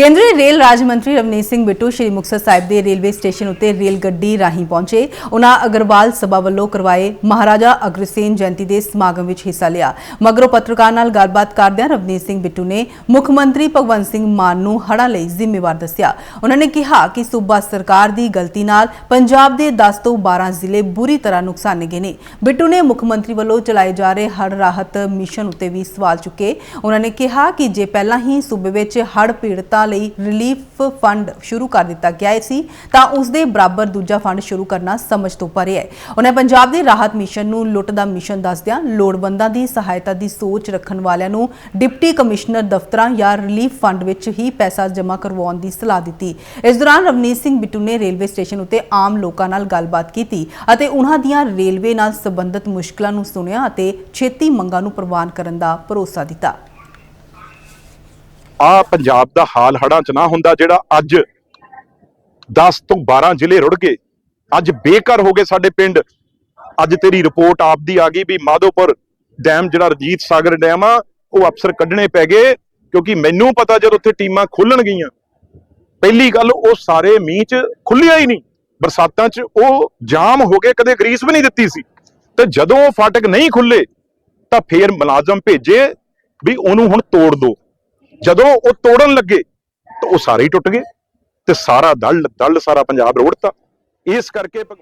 ਕੇਂਦਰੀ ਰੇਲ ਰਾਜ ਮੰਤਰੀ ਰਵਨੀਤ ਸਿੰਘ ਬਿੱਟੂ ਸ਼੍ਰੀ ਮੁਕਤਸਰ ਸਾਹਿਬ ਦੇ ਰੇਲਵੇ ਸਟੇਸ਼ਨ ਉੱਤੇ ਰੇਲ ਗੱਡੀ ਰਾਹੀਂ ਪਹੁੰਚੇ। ਉਹਨਾਂ ਅਗਰਵਾਲ ਸਭਾ ਵੱਲੋਂ ਕਰਵਾਏ ਮਹਾਰਾਜਾ ਅਗਰਸੇਨ ਜਯੰਤੀ ਦੇ ਸਮਾਗਮ ਵਿੱਚ ਹਿੱਸਾ ਲਿਆ। ਮਗਰੋਂ ਪੱਤਰਕਾਰ ਨਾਲ ਗੱਲਬਾਤ ਕਰਦਿਆਂ ਰਵਨੀਤ ਸਿੰਘ ਬਿੱਟੂ ਨੇ ਮੁੱਖ ਮੰਤਰੀ ਭਗਵੰਤ ਸਿੰਘ ਮਾਨ ਨੂੰ ਹੜ੍ਹਾਂ ਲਈ ਜ਼ਿੰਮੇਵਾਰ ਦੱਸਿਆ। ਉਹਨਾਂ ਨੇ ਕਿਹਾ ਕਿ ਸੂਬਾ ਸਰਕਾਰ ਦੀ ਗਲਤੀ ਨਾਲ ਪੰਜਾਬ ਦੇ 10 ਤੋਂ 12 ਜ਼ਿਲ੍ਹੇ ਬੁਰੀ ਤਰ੍ਹਾਂ ਨੁਕਸਾਨੇ ਗਏ ਨੇ। ਬਿੱਟੂ ਨੇ ਮੁੱਖ ਮੰਤਰੀ ਵੱਲੋਂ ਚਲਾਏ ਜਾ ਰਹੇ ਹੜ੍ਹ ਰਾਹਤ ਮਿਸ਼ਨ ਉੱਤੇ ਵੀ ਸਵਾਲ ਚੁੱਕੇ। ਉਹਨਾਂ ਨੇ ਕਿਹਾ ਕਿ ਜੇ ਪਹਿਲਾਂ ਹੀ ਸੂਬੇ ਵਿੱਚ ਹੜ੍ਹ ਪੀੜਤਾਂ ਲਈ ਰਿਲੀਫ ਫੰਡ ਸ਼ੁਰੂ ਕਰ ਦਿੱਤਾ ਗਿਆ ਸੀ, ਤਾਂ ਉਸ ਦੇ ਬਰਾਬਰ ਦੂਜਾ ਫੰਡ ਸ਼ੁਰੂ ਕਰਨਾ ਸਮਝ ਤੋਂ ਪਰੇ ਹੈ। ਉਹਨਾਂ ਪੰਜਾਬ ਦੇ ਰਾਹਤ ਮਿਸ਼ਨ ਨੂੰ ਲੁੱਟ ਦਾ ਮਿਸ਼ਨ ਦੱਸਦਿਆਂ ਲੋੜਵੰਦਾਂ ਦੀ ਸਹਾਇਤਾ ਦੀ ਸੋਚ ਰੱਖਣ ਵਾਲਿਆਂ ਨੂੰ ਡਿਪਟੀ ਕਮਿਸ਼ਨਰ ਦਫ਼ਤਰਾਂ ਜਾਂ ਰਿਲੀਫ ਫੰਡ ਵਿੱਚ ਹੀ ਪੈਸਾ ਜਮ੍ਹਾਂ ਕਰਵਾਉਣ ਦੀ ਸਲਾਹ ਦਿੱਤੀ। ਇਸ ਦੌਰਾਨ ਰਵਨੀਤ ਸਿੰਘ ਬਿੱਟੂ ਨੇ ਰੇਲਵੇ ਸਟੇਸ਼ਨ ਉੱਤੇ ਆਮ ਲੋਕਾਂ ਨਾਲ ਗੱਲਬਾਤ ਕੀਤੀ ਅਤੇ ਉਹਨਾਂ ਦੀਆਂ ਰੇਲਵੇ ਨਾਲ ਸੰਬੰਧਿਤ ਮੁਸ਼ਕਲਾਂ ਨੂੰ ਸੁਣਿਆ ਅਤੇ ਛੇਤੀ ਮੰਗਾਂ ਨੂੰ ਪ੍ਰਵਾਨ ਕਰਨ ਦਾ ਭਰੋਸਾ ਦਿੱਤਾ। ਆ ਪੰਜਾਬ ਦਾ ਹਾਲ ਹੜਾਂ ਚ ਨਾ ਹੁੰਦਾ ਜਿਹੜਾ ਅੱਜ 10 ਤੋਂ 12 ਜ਼ਿਲ੍ਹੇ ਰੁੜ ਗਏ। ਅੱਜ ਬੇਘਰ ਹੋ ਗਏ ਸਾਡੇ ਪਿੰਡ। ਅੱਜ ਤੇਰੀ ਰਿਪੋਰਟ ਆਪਦੀ ਆ ਗਈ ਵੀ ਮਾਧੋਪੁਰ ਡੈਮ ਜਿਹੜਾ ਰਜੀਤ ਸਾਗਰ ਡੈਮ ਆ, ਉਹ ਅਫਸਰ ਕੱਢਣੇ ਪੈ ਗਏ ਕਿਉਂਕਿ ਮੈਨੂੰ ਪਤਾ ਜਦ ਉੱਥੇ ਟੀਮਾਂ ਖੁੱਲਣ ਗਈਆਂ। ਪਹਿਲੀ ਗੱਲ ਉਹ ਸਾਰੇ ਮੀਂਹ ਚ ਖੁੱਲਿਆ ਹੀ ਨਹੀਂ। ਬਰਸਾਤਾਂ ਚ ਉਹ ਜਾਮ ਹੋ ਗਏ ਕਦੇ ਗਰੀਸ ਵੀ ਨਹੀਂ ਦਿੱਤੀ ਸੀ। ਤੇ ਜਦੋਂ ਉਹ ਫਾਟਕ ਨਹੀਂ ਖੁੱਲੇ ਤਾਂ ਫੇਰ ਮੁਲਾਜ਼ਮ ਭੇਜੇ ਵੀ ਉਹਨੂੰ ਹੁਣ ਤੋੜ ਦਿਓ ਜਦੋਂ ਉਹ ਤੋੜਨ ਲੱਗੇ, ਤਾਂ ਉਹ ਸਾਰੇ ਹੀ ਟੁੱਟ ਗਏ ਤੇ ਸਾਰਾ ਦਲ ਦਲ ਸਾਰਾ ਪੰਜਾਬ ਰੋੜਤਾ। ਇਸ ਕਰਕੇ ਭਗਵਾਨ